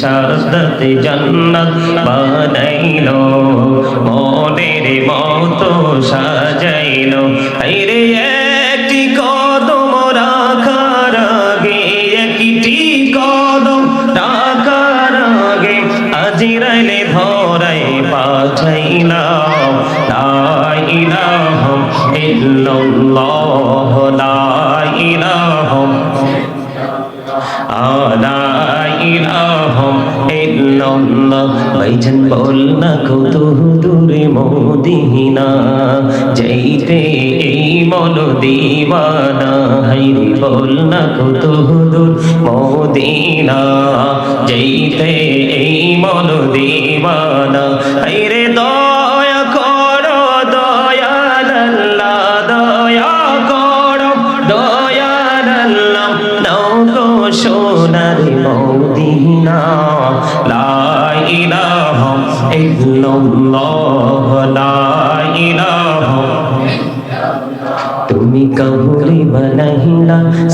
সাদত জান্নাত বানাইলো, মনের মতো সাজাইলো। আইরে একটি কদম রাখার আগে, একটি কদম রাখার আগে আজিরাইলে ধরাই পাঠাইলাম। লা ইলাহা ইল্লাল্লাহ, লা ইল্লাল্লাহ বল না কত দূরে মদিনা, যাইতে এই মন দিওয়ানা হাইরে বল না কত দূর মদিনা, যাইতে এই মন দিওয়ানা হাইরে দয়া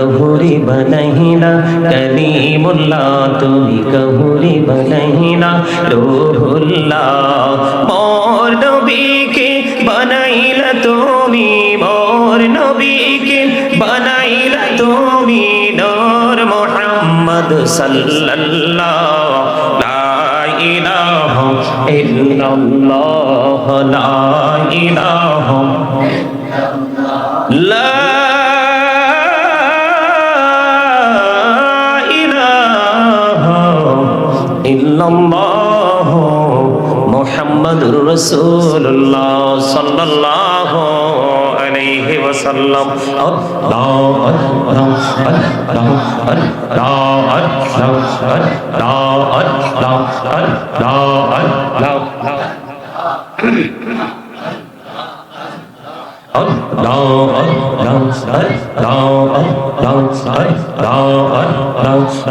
কহুরি বনহিলা কলিমুল্লাহ, তুমি কহুরি বনহিলা রুহুল্লাহ, মোর নবীকে বানাইলা তুমি, মোর নবীকে বানাইলা তুমি, নূর মোহাম্মদ সাল্লাল্লাহ। ইলাহা ইল্লাল্লাহ, লা ইলাহা ইল্লাল্লাহ মুহাম্মাদুর রাসূলুল্লাহ সাল্লাল্লাহু আলাইহি ওয়াসাল্লাম আল্লাহু আকবার আল্লাহু আকবার আল্লাহু আকবার আল্লাহু আকবার আল্লাহু আকবার আল্লাহু আকবার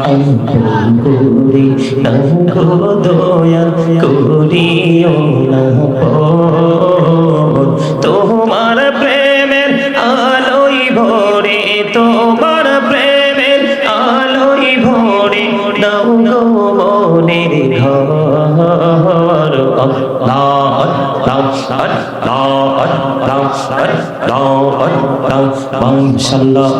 আপন করে কাঙ্গো দয়া করিও না তোমার প্রেমের আলোই ভরে, তোমার প্রেমের আলোই ভরে, দাও গো মনের ঘর। আল্লাহ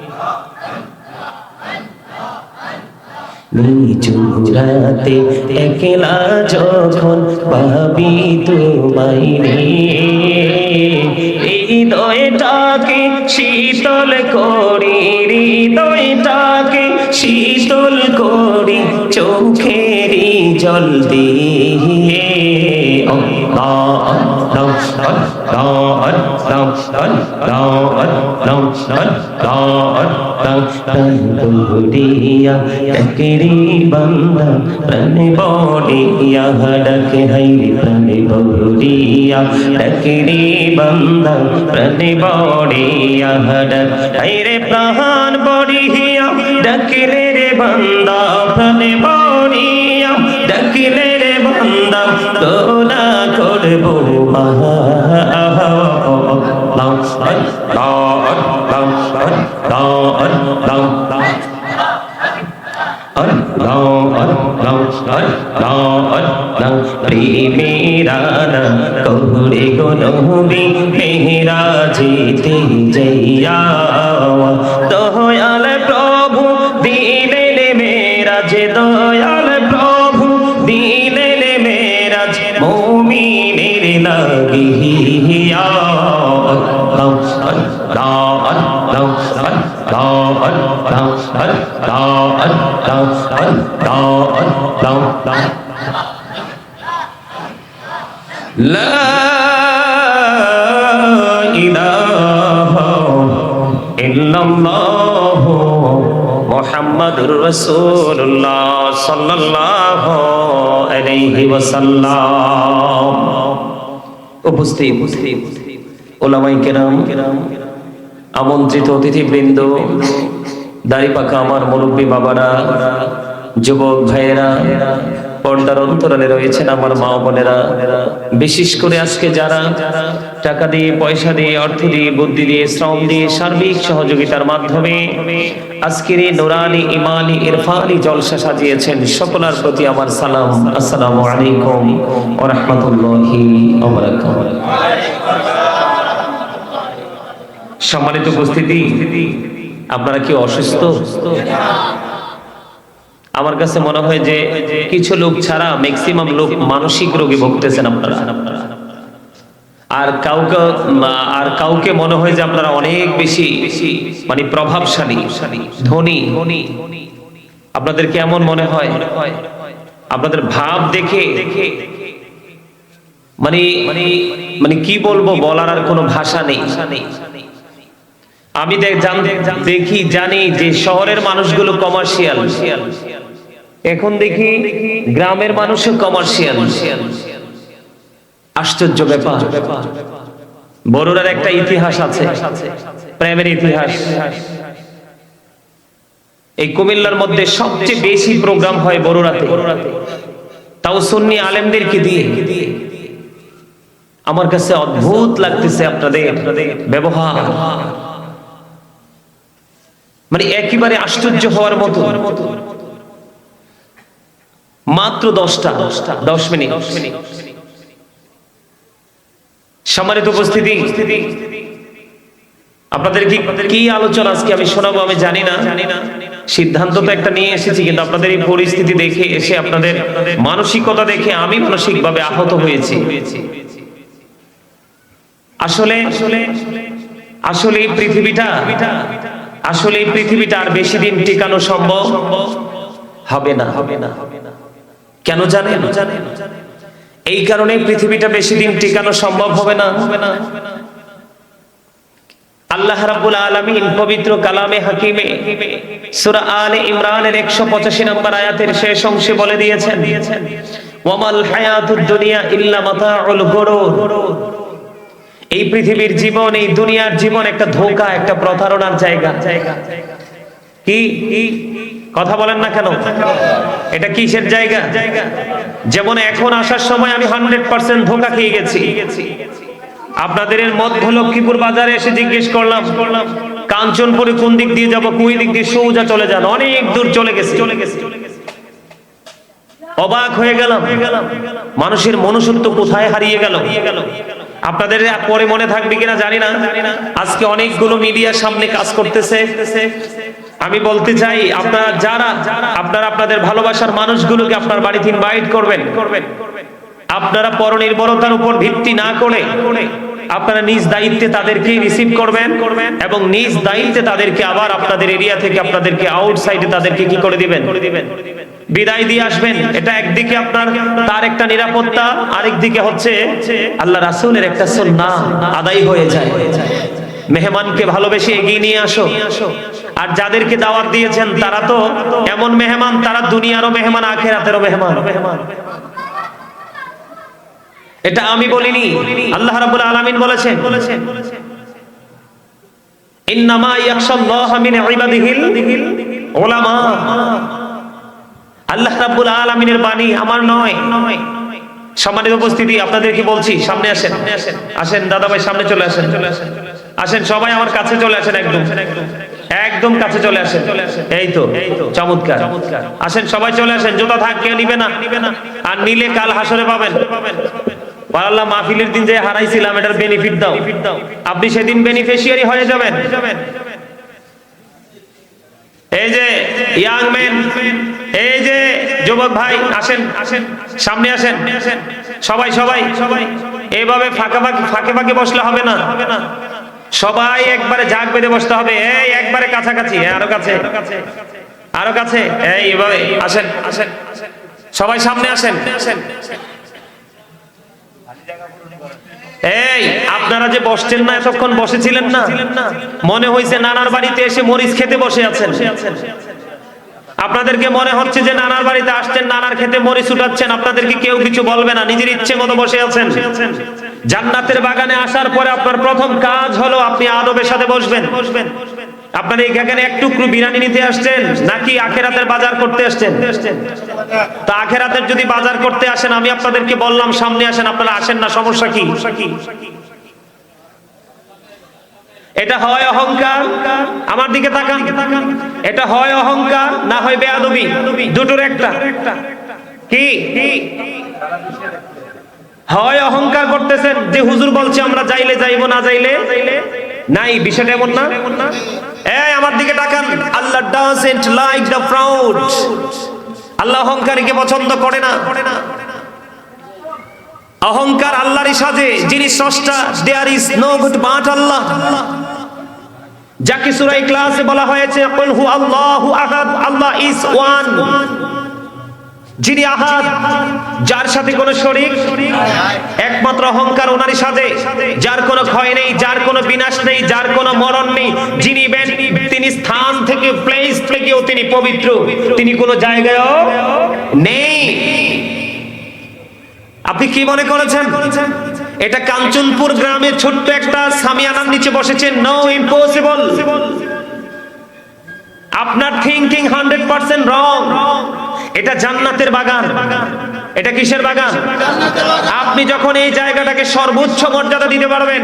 নিচুরাতে একলা যখন ভাবি তোমায় হৃদয়টাকে শীতল করি, হৃদয়টাকে শীতল করি, চোখেরই জল দিয়ে। আল্লাহ বুড়িয়া তকরি বন্দা, প্রাণ বড়িয়া হড়কে হই প্রাণ বুড়িয়া তকরি বন্দা, প্রাণ বড়িয়া হড়ক হই রে প্রাণ বড়িয়া ডকরে রে বন্দা, প্রাণ বড় দিলে রে বান্দা তোলা করব প্রেমেরানা কৌরে গোলবি মেহরা জিতে জয়া তোয়ালা لا إله إلا الله محمد رسول الله صلى الله عليه وسلم উপস্থিত ওলামাই কেরাম আমন্ত্রিত অতিথিবৃন্দ দাড়ি পাকা আমার মুরব্বী বাবারা, যুবক ভাইয়েরা, পর্দার অন্তরালে রয়েছেন আমার মা বোনেরা। বিশেষ করে আজকে যারা টাকা দিয়ে, পয়সা দিয়ে, অর্থ দিয়ে, বুদ্ধি দিয়ে, শ্রম দিয়ে, সার্বিক সহযোগিতার মাধ্যমে আজকের এই নুরানি, ইমানি, ইরফানি জলসা সাজিয়েছেন সকলের প্রতি আমার সালাম। আসসালামু আলাইকুম ওয়া রাহমাতুল্লাহি ওয়া বারাকাতুহু। সম্মানিত উপস্থিতি, আপনারা কি অসুস্থ? আমার কাছে মনে হয় যে কিছু লোক ছাড়া ম্যাক্সিমাম লোক মানসিক রোগে ভুগতেছেন আপনারা। আর কাউকে আর কাউকে মনে হয় যে আপনারা অনেক বেশি মানে প্রভাবশালী, ধনী। আপনাদের কেমন মনে হয়? আপনাদের ভাব দেখে মানে মানে কি বলব, বলার আর কোনো ভাষা নেই। আমি দেখি, জানি যে শহরের মানুষগুলো কমার্শিয়াল এখন দেখি গ্রামের মানুষও কমার্শিয়াল আশ্চর্য ব্যাপার। বড়রার একটা ইতিহাস আছে, প্রেমের ইতিহাস। এই কুমিল্লার মধ্যে সবচেয়ে বেশি প্রোগ্রাম হয় বড়রাতে। তাও সুন্নি আলেমদেরকে দিয়ে। আমার কাছে অদ্ভুত লাগতেছে আপনাদের ব্যবহার। মানে একেবারে আশ্চর্য হওয়ার মতো। মাত্র দশটা, দশ মিনিট। সম্মানিত উপস্থিতি, আপনাদের কি কি আলোচনা আজকে আমি শোনাবো আমি জানি না। সিদ্ধান্ত তো একটা নিয়ে এসেছি, কিন্তু আপনাদের এই পরিস্থিতি দেখে এসে আপনাদের মানসিকতা দেখে আমি মানসিকভাবে আহত হয়েছি। আসলে আসলে এই পৃথিবীটা আসলে এই পৃথিবীটা আর বেশি দিন টিকানো সম্ভব হবে না। হবে না কেন জানেন? এই কারণে পৃথিবীটা বেশি দিন টিকানো সম্ভব হবে না। হবে না আল্লাহ রাব্বুল আলামিন পবিত্র কালামে হাকিমে সূরা আলে ইমরানের 185 নম্বর আয়াতের শেষ অংশে বলে দিয়েছেন, ওয়ামাল হায়াতুদ দুনিয়া ইল্লা মাতাউল গুরুর। এই পৃথিবীর জীবন, এই দুনিয়ার জীবন একটা ধোকা, একটা প্রতারণার জায়গা। কি? কথা বলেন না কেন? এটা কিসের জায়গা? যেমন এখন আসার সময় আমি হান্ড্রেড পার্সেন্ট ধোকা খেয়ে গেছি। আপনাদের মধ্য লক্ষ্মীপুর বাজারে এসে জিজ্ঞেস করলাম, কাঞ্চনপুরে কোন দিক দিয়ে যাব, কুই দিক দিয়ে সৌজা চলে যান, অনেক দূর চলে গেছে চলে গেছে। অবাক হয়ে গেলাম, মানুষের মনুষ্যত্ব কোথায় হারিয়ে গেল? আপনাদের পরে মনে থাকবে কিনা জানি না। আজকে অনেকগুলো মিডিয়ার সামনে কাজ করতেছে। আমি বলতে চাই, আপনারা যারা, আপনারা আপনাদের ভালোবাসার মানুষগুলোকে আপনার বাড়িতে ইনভাইট করবেন, আপনারা পরনির্ভরতার উপর ভিত্তি না করে আপনারা নিজ দায়িত্বে তাদেরকে রিসিভ করবেন এবং নিজ দায়িত্বে তাদেরকে আবার আপনাদের এরিয়া থেকে আপনাদেরকে আউটসাইডে তাদেরকে কি করে দিবেন করে দিবেন? বিদায় দিয়ে আসবেন। এটা একদিকে আপনার তার একটা নিরাপত্তা আরেক দিকে হচ্ছে আল্লাহ রাসূলের একটা সুন্নাহ আদায় হয়ে যায়। মেহমানকে ভালোবেসে এগিয়ে নিয়ে আসো। আর যাদেরকে দাওয়াত দিয়েছেন, তারা তো এমন মেহমান, তারা দুনিয়ারও মেহমান, আখেরাতেরও মেহমান। এটা আমি বলিনি, আল্লাহ রাব্বুল আলামিন বলেছেন। ইন্নামা ইয়াখশাল্লাহা মিন ইবাদিহিল উলামা। আল্লাহ রাব্বুল আলামিনের বাণী আমার নয়। সম্মানিত উপস্থিতি আপনাদেরকে বলছি? সামনে আসেন। আসেন দাদা ভাই সামনে চলে আসেন। আসেন, সবাই আমার কাছে চলে আসেন একদম। একদম কাছে চলে আসেন। এই তো, চমৎকার। আসেন, সবাই চলে আসেন। জোতা থাক, কেউ নিবে না। আর নিলে কাল হাসরে পাবেন। আল্লাহ, মাহফিলের দিন যে হারাইছিলাম, এটার বেনিফিট দাও। আপনি সেদিন বেনিফিশিয়ারি হয়ে যাবেন। এই যে ইয়াং ম্যান এই যে যুবক ভাই আসেন আসেন সামনে আসেন। সবাই সবাই সবাই এইভাবে ফাঁকা ফাঁকে ফাঁকে ফাঁকে বসলে হবে না। হবে না সবাই একবারে জাগ বেঁধে বসতে হবে। এই একবারে কাছাকাছি হ্যাঁ, আরও কাছে আরও কাছে। এই এভাবে আসেন আসেন। সবাই সামনে আসেন আসেন। এই, আপনারা যে বসছেন না, এতক্ষণ বসেছিলেন না? মনে হয়েছে নানার বাড়িতে এসে মরিচ খেতে বসে আছেন। আপনাদেরকে মনে হচ্ছে যে নানার বাড়িতে আসছেন, নানার খেতে মরিচ উঠাচ্ছেন, আপনাদেরকে কেউ কিছু বলবে না, নিজের ইচ্ছে মতো বসে আছেন। জান্নাতের বাগানে আসার পরে আপনার প্রথম কাজ হলো আপনি আদবের সাথে বসবেন। বসবেন আপনারা এখানে এক টুকরো বিরিয়ানি নিতে আসছেন, নাকি আখেরাতের বাজার করতে আসছেন? তা আখেরাতের যদি বাজার করতে আসেন, আমি আপনাদেরকে বললাম, সামনে আসেন, আপনারা আসেন না, সমস্যা কি? এটা হয় অহংকার? আমার দিকে তাকান। এটা হয় অহংকার, না হয় বেয়াদবি? দুটোর একটা। কি? হয় অহংকার করতেছেন যে, হুজুর বলছে, আমরা যাইলে যাইবো, না যাইলে? নাই, বিষয়টা এমন না? এই, আমার দিকে তাকান। Allah doesn't like the proud আল্লাহ অহংকারীকে পছন্দ করে না। অহংকার আল্লাহরই সাজে যিনি স্রষ্টা there is no god but Allah. যাকে সূরা ইখলাসে বলা হয়েছে, কুল হু আল্লাহু আহাদ, আল্লাহ ইজ ওয়ান যিনি আহাদ, যার সাথে কোনো শরীক, একমাত্র অহংকার ওনারই সাথে যার কোনো ক্ষয় নেই, যার কোনো বিনাশ নেই, যার কোনো মরণ নেই, যিনি তিনি স্থান থেকে প্লেস থেকেও তিনি পবিত্র। তিনি কোনো জায়গায়ও নেই। আপনি কি মনে করেছেন? এটা কাঞ্চনপুর গ্রামের ছোট্ট একটা সামিয়ানার নিচে বসেছেন নো ইম্পসিবল আপনার থিঙ্কিং হান্ড্রেড পার্সেন্ট রং এটা জান্নাতের বাগান। এটা কিসের বাগান? আপনি যখন এই জায়গাটাকে সর্বোচ্চ মর্যাদা দিতে পারবেন,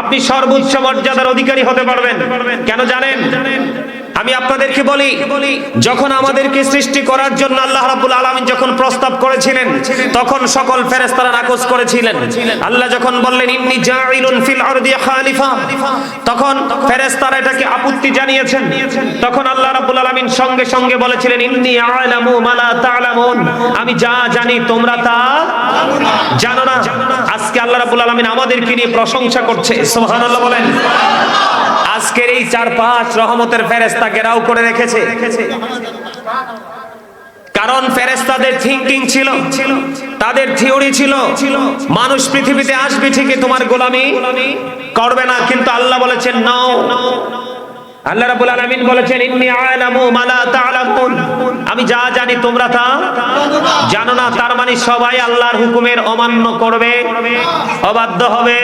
আপনি সর্বোচ্চ মর্যাদার অধিকারী হতে পারবেন। কেন জানেন? আমি আপনাদেরকে বলি, যখন আমাদেরকে সৃষ্টি করার জন্য আল্লাহ রাব্বুল আলামিন যখন প্রস্তাব করেছিলেন, তখন সকল ফেরেশতারা নাকচ করেছিলেন। আল্লাহ যখন বললেন, ইন্নী জাইলুন ফিল আরদি খালিফা তখন ফেরেশতারা এটাকে আপত্তি জানিয়েছেন। তখন আল্লাহ রাব্বুল আলামিন সঙ্গে সঙ্গে বলেছিলেন, ইন্নী আ'লামু মা লা তা'লামুন আমি যা জানি তোমরা তা জানো না। আজকে আল্লাহ রাব্বুল আলামিন আমাদেরকে নিয়ে প্রশংসা করছে। সুবহানাল্লাহ বলেন। আজকের চার পাঁচ রহমতের ফেরেস্তা ঘেরাও করে রেখেছে। কারণ ফেরেস্তাদের থিঙ্কিং ছিল, তাদের থিওরি ছিল, মানুষ পৃথিবীতে আসবে ঠিকই তোমার গোলামি করবে না, কিন্তু আল্লাহ বলেছেন, নাও আল্লাহ রাব্বুল আলামিন বলেছেন, ইন্নী আ'লামু আমি যা জানি তোমরা তা জানো না, তার মানে সবাই আল্লাহর হুকুমের অমান্য করবে, অবাধ্য হবে।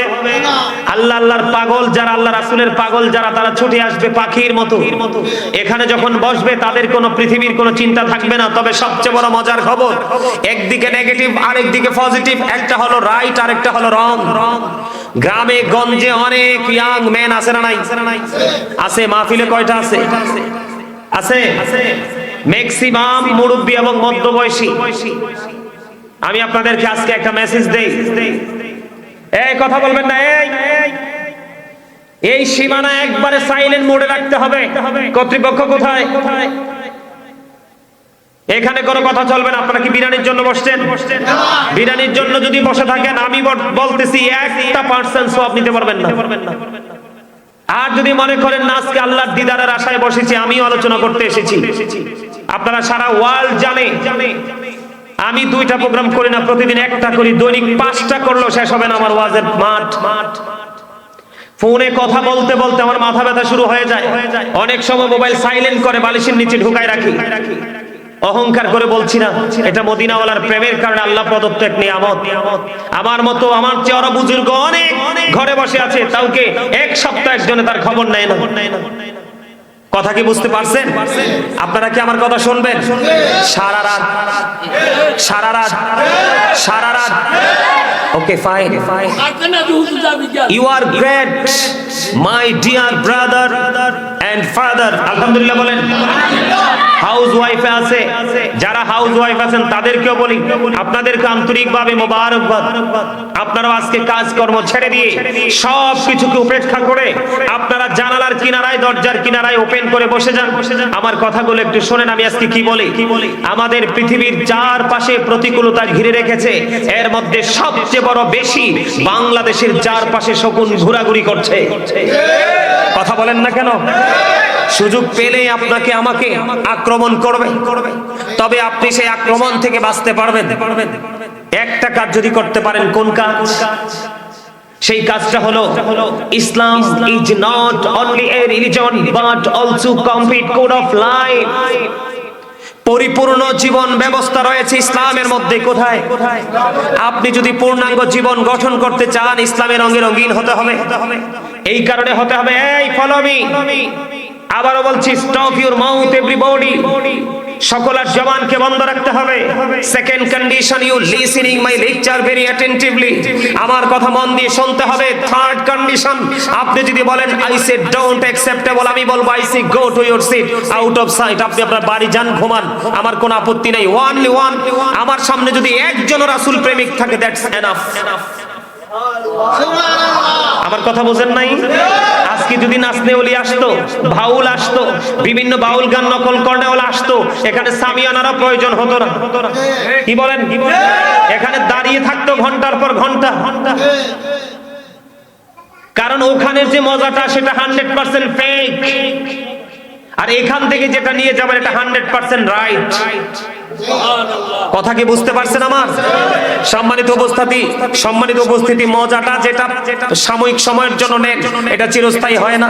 আল্লাহ আল্লাহর পাগল যারা, আল্লাহ রাসূলের পাগল যারা, তারা ছুটে আসবে পাখির মতো। এখানে যখন বসবে, তাদের কোনো পৃথিবীর কোনো চিন্তা থাকবে না। তবে সবচেয়ে বড় মজার খবর, একদিকে নেগেটিভ আরেকদিকে পজিটিভ একটা হলো রাইট আরেকটা হলো রং গ্রামে, গঞ্জে অনেক ইয়াং ম্যান আছে না নাই? আছে, মাহফিলে কয়টা আছে? আছে? ম্যাক্সিমাম মুরব্বী এবং মধ্যবয়সী। আমি আপনাদেরকে আজকে একটা মেসেজ দেই। এই কথা বলবেন না, এই। এই সীমানা একবারে সাইলেন্ট মোডে রাখতে হবে। কর্তৃপক্ষ কোথায়? এখানে কোনো কথা চলবে না। আপনারা কি বিরিয়ানির জন্য বসছেন? বিরিয়ানির জন্য যদি বসে থাকেন, আমি বলতেছি, একটা পার্সেন্ট সব নিতে পারবেন না। আর যদি মনে করেন, না, আজকে আল্লাহর দিদারের আশায় বসেছি, আমিও আলোচনা করতে এসেছি। আপনারা সারা ওয়ার্ল্ড জানে। আমি দুইটা প্রোগ্রাম করি না, প্রতিদিন একটা করি। দৈনিক পাঁচটা করলেও শেষ হবে না আমার ওয়াজের মাঠ। মাঠ ফোনে কথা বলতে বলতে আমার মাথা ব্যথা শুরু হয়ে যায়। অনেক সময় মোবাইল সাইলেন্ট করে, বালিশের নিচে ঢুকায় রাখি রাখি। অহংকার করে বলছি না। এটা মদিনাওয়ালার প্রেমের কারণে আল্লাহ প্রদত্ত এক নিয়ামত। আমার মতো আমার চেয়ে আরও বুজুর্গ অনেক ঘরে বসে আছে তাওকে এক সপ্তাহ একজনে তার খবর নেয় না। কথা কি বুঝতে পারছেন? আপনারা কি আমার কথা শুনবেন? সারা রাত সারা রাত সারা রাত। Okay fine You are great, my dear brother and father. আলহামদুলিল্লাহ বলেন। হাউস ওয়াইফে আছে, যারা হাউস ওয়াইফ আছেন তাদেরকেও বলি, আপনাদেরকে আন্তরিকভাবে মোবারকবাদ। আপনারা আজকে কাজকর্ম ছেড়ে দিয়ে সব কিছুকে উপেক্ষা করে আপনারা জানালার কিনারায়, দরজার কিনারায় ওপেন করে বসে যান। আমার কথাগুলো একটু শোনেন, আমি আজকে কি বলি? আমাদের পৃথিবীর চারপাশে প্রতিকূলতা ঘিরে রেখেছে। এর মধ্যে সবচেয়ে বড় বেশি বাংলাদেশের চারপাশে শকুন ঘোরাঘুরি করছে। কথা বলেন না কেন? সুযোগ পেলে আপনাকে আমাকে আক্রমণ করবে। তবে আপনি সেই আক্রমণ থেকে বাঁচতে পারবেন। একটা কাজ যদি করতে পারেন, কোন কাজ? সেই কাজটা হলো Islam is not only a religion, but also complete code of life. পরিপূর্ণ জীবন ব্যবস্থা রয়েছে ইসলামের মধ্যে। কোথায়? আপনি যদি পূর্ণাঙ্গ জীবন গঠন করতে চান, ইসলামের রঙে রঙিন হতে হবে। এই কারণে হতে হবে, এই ফলো মি আবারও বলছি স্টপ ইউর মাউথ এভরিবডি সকলের জবানকে বন্ধ রাখতে হবে। Second condition you listening my lecture very attentively আমার কথা মন দিয়ে শুনতে হবে। থার্ড কন্ডিশন আপনি যদি বলেন আই সে ডোন্ট অ্যাকসেপ্টেবল আমি বলব I see go to your seat out of sight আপনি আপনার বাড়ি যান, ঘুমান। আমার কোনো আপত্তি নাই। ওয়ানলি ওয়ান আমার সামনে যদি একজন রাসূল প্রেমিক থাকে দ্যাটস এনাফ আমার কথা বোঝেন নাই? আজকে যদি নাচনে ওলি আসতো, বাউল আসতো, বিভিন্ন বাউল গান নকল করনে ওলা আসতো, এখানে সামিয়ানারা প্রয়োজন হতো না। কি বলেন? এখানে দাঁড়িয়ে থাকতো ঘণ্টার পর ঘণ্টা। কারণ ওখানের যে মজাটা, সেটা হান্ড্রেড পার্সেন্ট ফেক আর এখান থেকে যেটা নিয়ে যাবেন, এটা হান্ড্রেড পার্সেন্ট রাইট কথা কি বুঝতে পারছেন আমার? সম্মানিত উপস্থিতি সম্মানিত উপস্থিতি, মজাটা যেটা সাময়িক সময়ের জন্য নেন, এটা চিরস্থায়ী হয় না।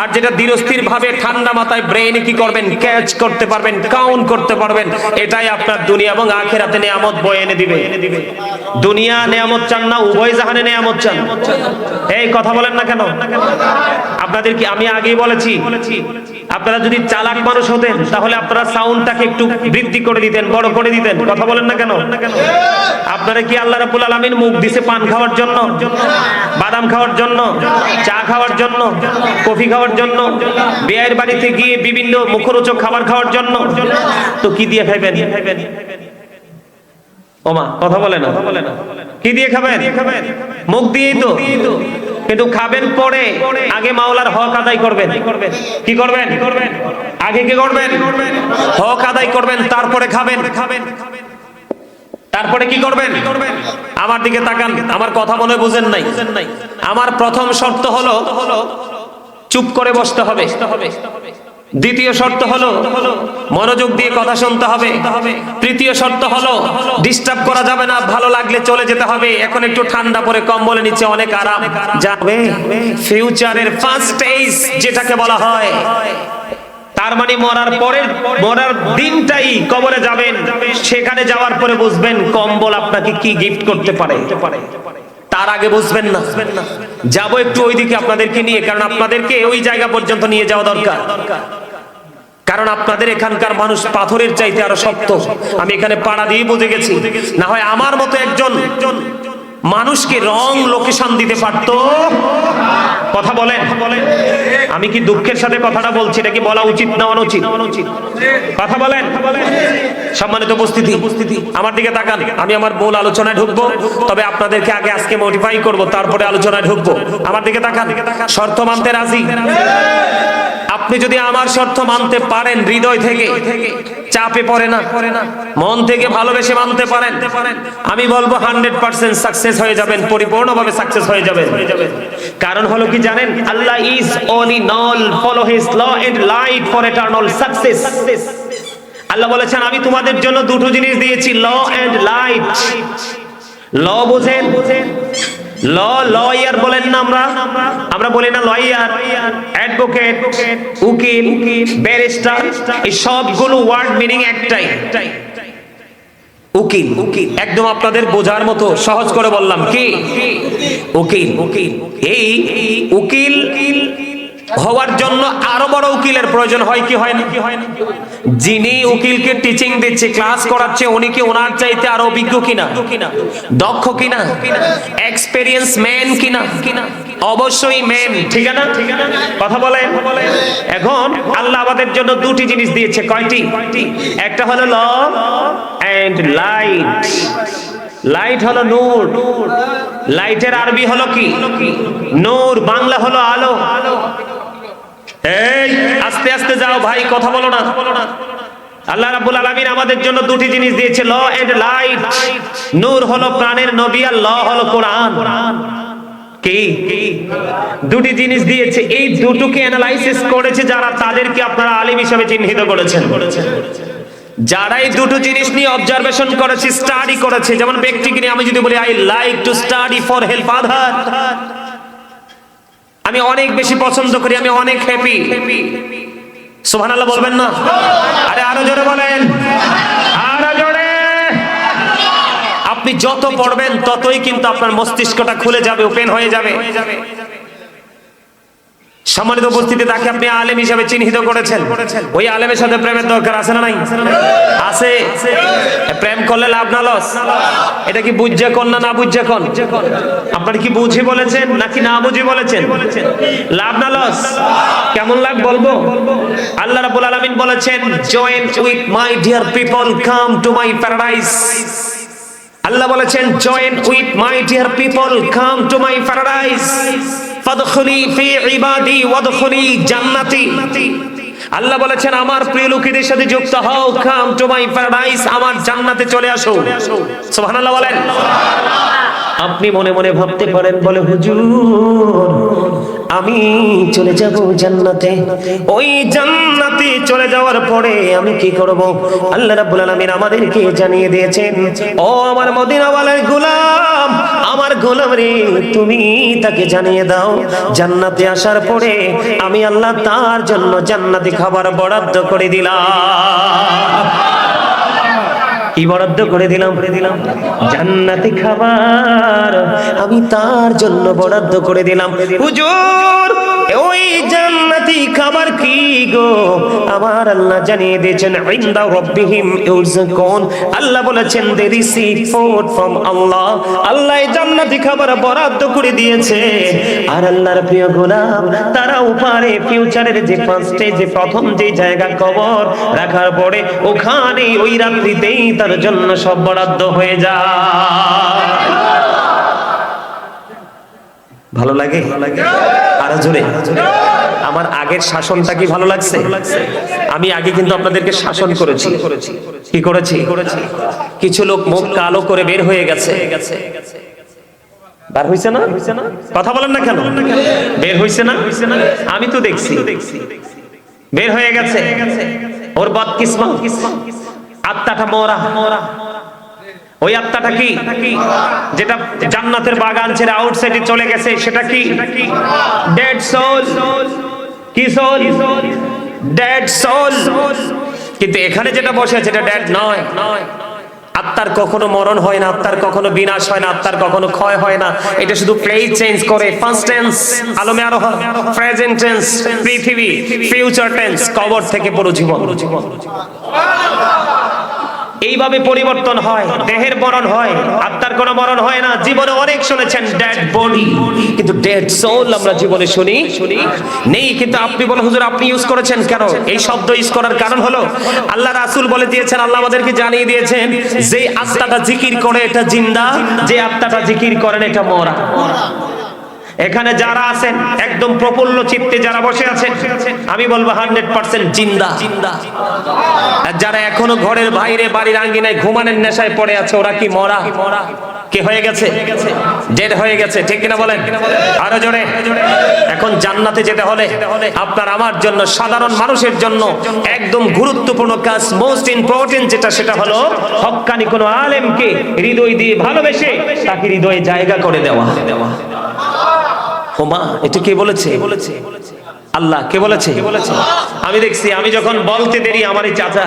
আর যেটা ধীরস্থির ভাবে ঠান্ডা মাথায় ব্রেনে কি করবেন ক্যাচ করতে পারবেন কাউন্ট করতে পারবেন, এটাই আপনার দুনিয়া এবং আখেরাতে নিয়ামত বয়ে এনে দিবে। দুনিয়া নিয়ামত চান না, উভয় জাহানে নিয়ামত চান। এই কথা বলেন না কেন? আপনাদের কি আমি আগেই বলেছি? আপনারা যদি চালাক মানুষ হতেন, তাহলে আপনারা সাউন্ডটাকে একটু বৃদ্ধি করে দিতেন, বড় করে দিতেন। কথা বলেন না কেন? আপনারা কি আল্লাহ রাব্বুল আলামিন মুখ দিছে পান খাওয়ার জন্য? বাদাম খাওয়ার জন্য? চা খাওয়ার জন্য? কফি খাওয়ার জন্য? বিয়ের বাড়িতে গিয়ে বিভিন্ন মুখরোচক খাবার খাওয়ার জন্য? তো কি দিয়ে খাইবেন? ওমা কথা বলে না। কি দিয়ে খাবেন? মুখ দিয়েই তো। কিন্তু খাবেন পরে। আগে মাওলার হক আদায় করবেন। কি করবেন? আগে কি করবেন? হক আদায় করবেন তারপরে খাবেন খাবেন। তারপরে কি করবেন? আমার দিকে তাকান। আমার কথা মনে বুঝেন নাই। আমার প্রথম শর্ত হলো চুপ করে বসতে হবে। দ্বিতীয় শর্ত হলো মনোযোগ দিয়ে কথা শুনতে হবে। তৃতীয় শর্ত হলো ডিস্টার্ব করা যাবে না, ভালো লাগলে চলে যেতে হবে। এখন একটু ঠান্ডা পরে কম্বলে নিচে অনেক আরাম। যাবে ফিউচারের ফার্স্ট স্টেজ যেটাকে বলা হয়। তার মানে মরার পরের, মরার দিনটাই কবরে যাবেন। সেখানে যাওয়ার পরে বুঝবেন কম্বল আপনাকে কি গিফট করতে পারে। তার আগে বুঝবেন না। যাব একটু ওইদিকে আপনাদেরকে নিয়ে, কারণ আপনাদেরকে ওই জায়গা পর্যন্ত নিয়ে যাওয়া দরকার। কারণ আপনাদের এখানকার মানুষ পাথরের চাইতে আরও শক্ত। আমি এখানে পাড়া দিয়ে বুঝে গেছি। না হয় আমার মতো একজন মানুষকে রং লোকেশন দিতে পারত? কথা বলেন। আমি কি দুঃখের সাথে কথাটা বলছি? এটা কি বলা উচিত না অনুচিত? কথা বলেন। সম্মানিত উপস্থিতি উপস্থিতি আমার দিকে তাকান। আমি আমার মূল আলোচনায় ঢুকবো, তবে আপনাদেরকে আগে আজকে মডিফাই করব, তারপরে আলোচনায় ঢুকবো। আমার দিকে তাকান। শর্ত মানতে রাজি? আপনি যদি আমার শর্ত মানতে পারেন, হৃদয় থেকে, চাপে পড়ে না, মন থেকে ভালোবেসে মানতে পারেন, আমি বলব হান্ড্রেড পার্সেন্ট সাকসেস হয়ে যাবেন, পরিপূর্ণভাবে সাকসেস হয়ে যাবেন। কারণ হলো কি জানেন, Allah is only null follow his law and light for eternal success আল্লাহ বলেছেন, আমি তোমাদের জন্য দুটো জিনিস দিয়েছি ল এন্ড লাইট ল বোঝেন ল লয়ার বলেন না আমরা। আমরা বলি না লয়ার অ্যাডভোকেট উকিল ব্যারিস্টার এই সবগুলো ওয়ার্ড মিনিং একটাই। উকিল উকিল। একদম আপনাদের বোঝার মতো, সহজ করে বললাম, কি? উকিল উকিল। এই উকিল হওয়ার জন্য আরও বড় উকিলের প্রয়োজন হয় কি হয় না? কি হয় না যিনি উকিলকে টিচিং দিচ্ছে ক্লাস করাচ্ছে, উনি কি ওনার চাইতে আরও অভিজ্ঞ কিনা? দক্ষ কিনা? এক্সপেরিয়েন্স ম্যান কিনা? কিনা অবশ্যই মেন ঠিক না কথা বলেন? এখন আল্লাহ আমাদের জন্য দুটি জিনিস দিয়েছে, কয়টি? একটা হলো ল এন্ড লাইট লাইট হলো নূর। লাইটের আরবি হলো কি? নূর, বাংলা হলো আলো। এই, আস্তে আস্তে যাও ভাই, কথা বলো না। আল্লাহ রাব্বুল আলামিন আমাদের জন্য দুটি জিনিস দিয়েছে, ল এন্ড লাইট নূর হলো প্রাণের নবী আর ল হলো কোরআন। কি? দুটি জিনিস দিয়েছে, এই দুটোকে অ্যানালাইসিস করেছে যারা তাদেরকে আপনারা আলিম হিসেবে চিহ্নিত করেছেন। যারা এই দুটো জিনিস নিয়ে অবজারভেশন করেছে স্টাডি করেছে, যেমন ব্যক্তিকে নিয়ে আমি যদি বলি I like to study for help other আমি অনেক বেশি পছন্দ করি, আমি অনেক হ্যাপি সুবহানাল্লাহ বলবেন না? আরে আরও জোরে বলেন। আরও জোরে। আপনি যত পড়বেন, ততই কিন্তু আপনার মস্তিষ্কটা খুলে যাবে ওপেন হয়ে যাবে। সম্মানিত উপস্থিতি, তাকে আপনি আলেম হিসাবে চিহ্নিত করেছেন। ওই আলেমের সাথে প্রেমের দরকার আছে না নাই? আছে। প্রেম করলে লাভ না লস। এটা কি বুঝছে কোন না না বুঝছে কোন? আপনার কি বুঝে বলেছেন নাকি না বুঝে বলেছেন? লাভ না লস। কেমন লাভ বলব? আল্লাহ রাব্বুল আলামিন বলেছেন join with my dear people come to my paradise আল্লাহ বলেছেন join with my dear people come to my paradise ফাদখুলি ফি ইবাদি ওয়াদখুলি জান্নাতি। আল্লাহ বলেছেন আমার প্রিয় লোকেদের সাথে যুক্ত হও কাম টু মাই প্যারাডাইস আমার জান্নাতে চলে আসো। সুবহানাল্লাহ বলেন। আপনি মনে মনে ভাবতে পারেন বলে হুজুর আমি চলে যাব জান্নাতে। ওই জান্নাতে চলে যাওয়ার পরে আমি কি করব? আল্লাহ রাব্বুল আলামিন আমাদেরকে জানিয়ে দিয়েছেন, ও আমার মদিনাওয়ালার গোলাম, আমার গোলাম রে, তুমি তাকে জানিয়ে দাও। জান্নাতে আসার পরে আমি আল্লাহ তার জন্য জান্নাতি খাবার বরাদ্দ করে দিলাম। কি বরাদ্দ করে দিলাম। দিলাম জান্নাতি খাবার আমি তার জন্য বরাদ্দ করে দিলাম। হুজুর, ওই জান্নাতি খাবার কি গো? আমার আল্লাহ জানিয়ে দিয়েছেন, ইনদা রাব্বিহিম ইউরজাকুন আল্লাহ বলেছেন they receive food from Allah. আল্লাহ এই জান্নাতি খাবার বরাদ্দ করে দিয়েছে। আর আল্লাহর প্রিয় গোলাম, তারা উপরে ফিউচারের যে ফার্স্টে যে প্রথম যে জায়গা কবর রাখার পরে ওখানে ওই রাত্রিতেই তার জন্য সব বরাদ্দ হয়ে যায়। ভালো লাগে? আরও জোরে। আমার আগের শাসনটা কি ভালো লাগছে? আমি আগে কিন্তু আপনাদেরকে শাসন করেছি। কি করেছি? কিছু লোক মুখ কালো করে বের হয়ে গেছে। বার হইছে না? কথা বলেন না কেন? বের হইছে না? আমি তো দেখছি। বের হয়ে গেছে। ওর বদ কিসমা আত্মাটা মরা। মরা ওই আত্মাটা কি? যেটা জান্নাতের বাগান ছেড়ে আউটসাইডে চলে গেছে, সেটা কি? ডেড সোল কি সোল ডেড সোল কিন্তু এখানে যেটা বসে আছে, এটা ডেড নয়। নয় আত্মার কখনো মরণ হয় না, আত্মার কখনো বিনাশ হয় না, আত্মার কখনো ক্ষয় হয় না। এটা শুধু প্লেস চেঞ্জ করে ফার্স্ট টেন্স আলমে আরও প্রেজেন্ট টেন্স পৃথিবী ফিউচার টেন্স কবর থেকে পুরো জীবন। এইভাবে পরিবর্তন হয়, দেহের মরণ হয়, আত্মার কোনো মরণ হয় না। জীবনে অনেক শুনেছেন ডেড বডি কিন্তু ডেড সোল আমরা জীবনে শুনি, নেই। কিন্তু আপনি বলেন, হুজুর, আপনি ইউজ করেছেন কেন? এই শব্দ ইউজ করার কারণ হলো, আল্লাহ রাসূল বলে দিয়েছেন, আল্লাহ আমাদেরকে জানিয়ে দিয়েছেন যে আত্মাটা জিকির করে, এটা জিন্দা, যে আত্মাটা জিকির করেন এটা মরা। এখানে যারা আছেন একদম প্রফুল্ল চিত্তে যারা বসে আছেন আমি বলব হান্ড্রেড পার্সেন্ট জিন্দা। যারা এখনও ঘরের বাইরে বাড়ির আঙ্গিনায় ঘুমানের নেশায় পড়ে আছে, ওরা কি মরা? এখন জান্নাতে যেতে আপনার আমার জন্য, সাধারণ মানুষের জন্য একদম গুরুত্বপূর্ণ কাজ মোস্ট যেটা, সেটা হলো কোনো আলেমকে হৃদয় দিয়ে ভালোবেসে তাকে হৃদয়ে জায়গা করে দেওয়া দেওয়া। হোমা, এটা কে বলেছে? আল্লাহ, কে বলেছে? আমি দেখছি, আমি যখন বলতে দেরি আমার চাচা,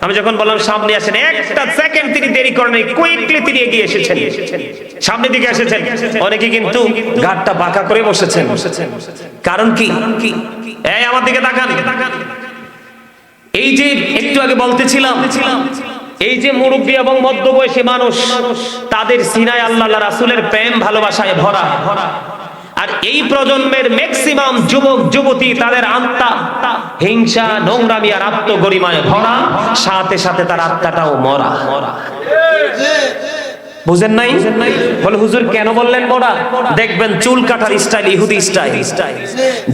আমি যখন বললাম, সামনে আসেন, একটা সেকেন্ড তিনি দেরি করেন কুইকলি তিনি এগিয়ে এসেছেন। সামনের দিকে এসেছেন। অনেকে কিন্তু ঘাটটা বাঁকা করে বসেছেন। কারণ কি? এই, আমার দিকে তাকান। এই যে একটু আগে বলতেছিলাম এই যে মুরব্বী এবং মধ্যবয়সী মানুষ, তাদের সিনায় আল্লাহ রাসুলের প্রেম, ভালোবাসায় ভরা। আর এই প্রজন্মের ম্যাক্সিমাম যুবক, যুবতী, তাদের আত্মা, হিংসা, নোংরামি আর আত্মগরিমায় ভরা, সাথে সাথে তার আত্মাটাও মরা। মরা বুঝেন নাই? বলে, হুজুর, কেন বললেন মোরা? দেখবেন চুল কাটার স্টাইল ইহুদি স্টাইল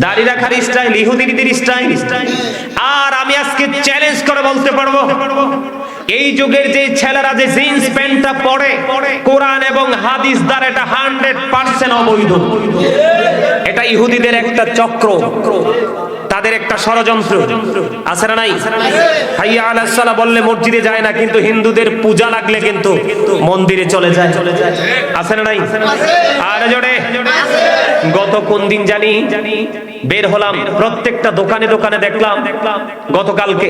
দাড়ি রাখার স্টাইল ইহুদিদের স্টাইল। আর আমি আজকে চ্যালেঞ্জ করে বলতে পারব? এই যুগের যে ছেলেরা যে জিন্স প্যান্টটা পরে, কোরআন এবং হাদিস দ্বারা এটা হান্ড্রেড পার্সেন্ট অবৈধ। এটা ইহুদিদের একটা চক্র। তাদের একটা ষড়যন্ত্র। আছে না নাই? হাইয়া আলাহ সালাহ বললে মসজিদে যায় না, কিন্তু হিন্দুদের পূজা লাগলে কিন্তু মন্দিরে চলে যায়। আছে না নাই? আর জোরে। গত কোন দিন জানি বের হলাম, প্রত্যেকটা দোকানে দোকানে দেখলাম, গতকালকে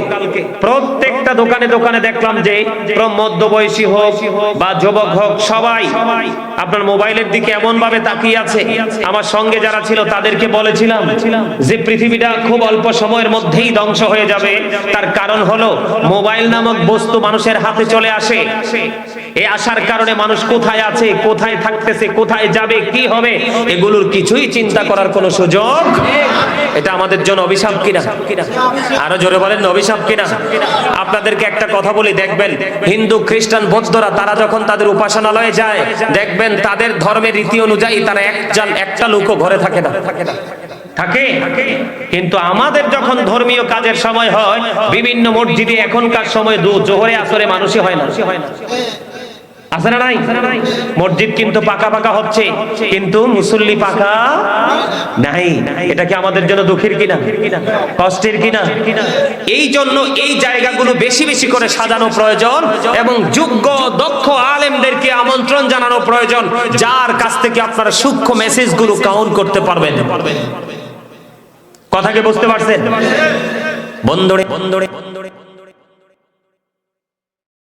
প্রত্যেকটা দোকানে দোকানে দেখলাম যে মধ্যবয়সী হোক বা যুবক হোক, সবাই আপনার মোবাইলের দিকে এমন ভাবে তাকিয়ে আছে। আমার সঙ্গে যারা ছিল তাদেরকে বলেছিলাম যে পৃথিবীটা খুব অল্প সময়ের মধ্যেই ধ্বংস হয়ে যাবে। তার কারণ হলো মোবাইল নামক বস্তু মানুষের হাতে চলে আসে। এই আসার কারণে মানুষ কোথায় আছে কোথায় থাকতেছে কোথায় যাবে কি হবে এগুলোর কিছুই চিন্তা করার কোনো সুযোগ এটা আমাদের জন্য অভিশাপ কিনা? আরও জোরে বলেন না, অভিশাপ কিনা? আপনাদেরকে একটা কথা বলি দেখবেন হিন্দু খ্রিস্টান বৌদ্ধরা তারা যখন তাদের উপাসনালয়ে যায় দেখবেন তাদের ধর্মের রীতি অনুযায়ী তারা এক একটা লোকও ঘরে থাকে না। থাকে। কিন্তু আমাদের যখন ধর্মীয় কাজের সময় হয়, বিভিন্ন মসজিদে এখনকার সময় দু জোহরে আসরে মানুষই হয় না। এটা কি আমাদের জন্য দুঃখের কিনা? কষ্টের কিনা? এই জন্য এই জায়গাগুলো বেশি বেশি করে সাজানো প্রয়োজন এবং যোগ্য, দক্ষ আলেমদেরকে আমন্ত্রণ জানানো প্রয়োজন, যার কাছ থেকে আপনারা সূক্ষ্ম মেসেজগুলো কাউন্ট করতে পারবেন। কথাকে বুঝতে পারছেন? বন্দরে বন্দরে বন্দরে